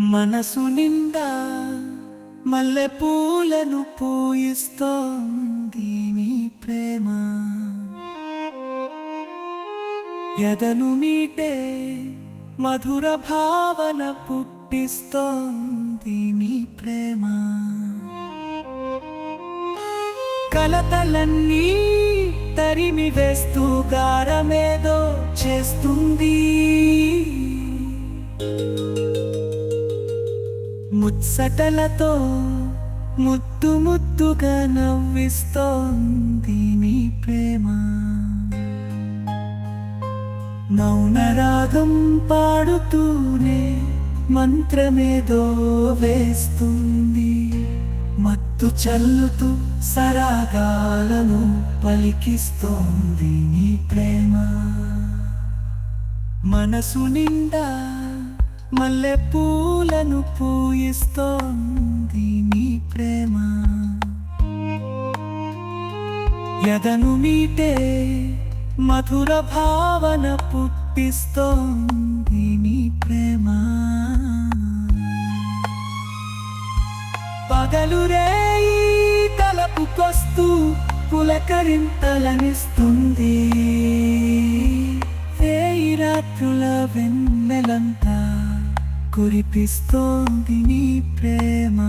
మనసు నిండా మల్లె పూలను పూయిస్తోంది నీ ప్రేమ. ఎదను మీటే మధుర భావన పుట్టిస్తోంది నీ ప్రేమ. కలతలన్నీ తరిమి వేస్తూ గారమేదో చేస్తుంది. ముత్సటలతో ముద్దు ముద్దుగా నవ్విస్తోంది నీ ప్రేమ. మౌనరాగం పాడుతూనే మంత్రమేదో వేస్తుంది. మత్తు చల్లుతూ సరాగాలను పలికిస్తోంది నీ ప్రేమ. మనసు నిండా మల్లె పూలను పూయిస్తోంది నీ ప్రేమ. ఎదను మీటే మధుర భావన పుట్టిస్తోంది నీ ప్రేమ. పగలు రేయి తలపుకొస్తూ పులకరింతలనిస్తుంది. రేయి రాత్రుల వెన్నెలంతా కురిపిస్తోంది నీ ప్రేమ.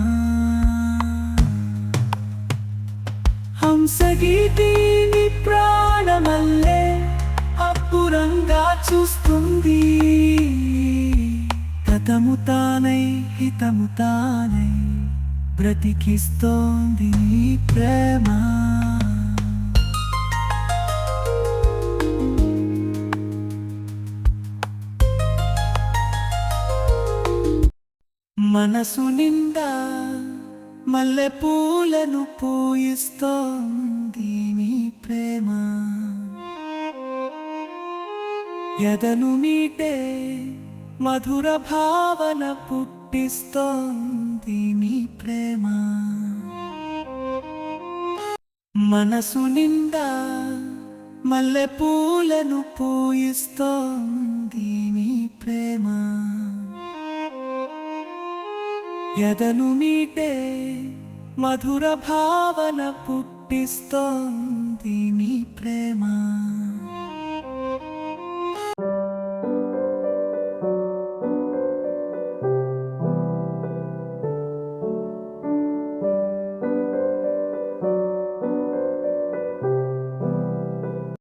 హంసగీతిని ప్రాణమల్లే అప్పురంగా చూస్తుంది. గతము తానై హితము తానై బ్రతికిస్తోంది నీ ప్రేమ. మనసు నిండా మల్లె పూలను పూయిస్తోంది నీ ప్రేమ. ఎదను మీటే మధుర భావన పుట్టిస్తోంది నీ ప్రేమ. మనసు నిండా మల్లె పూలను పూయిస్తోంది ఎదను మీటే మధుర భావన పుట్టిస్తోంది నీ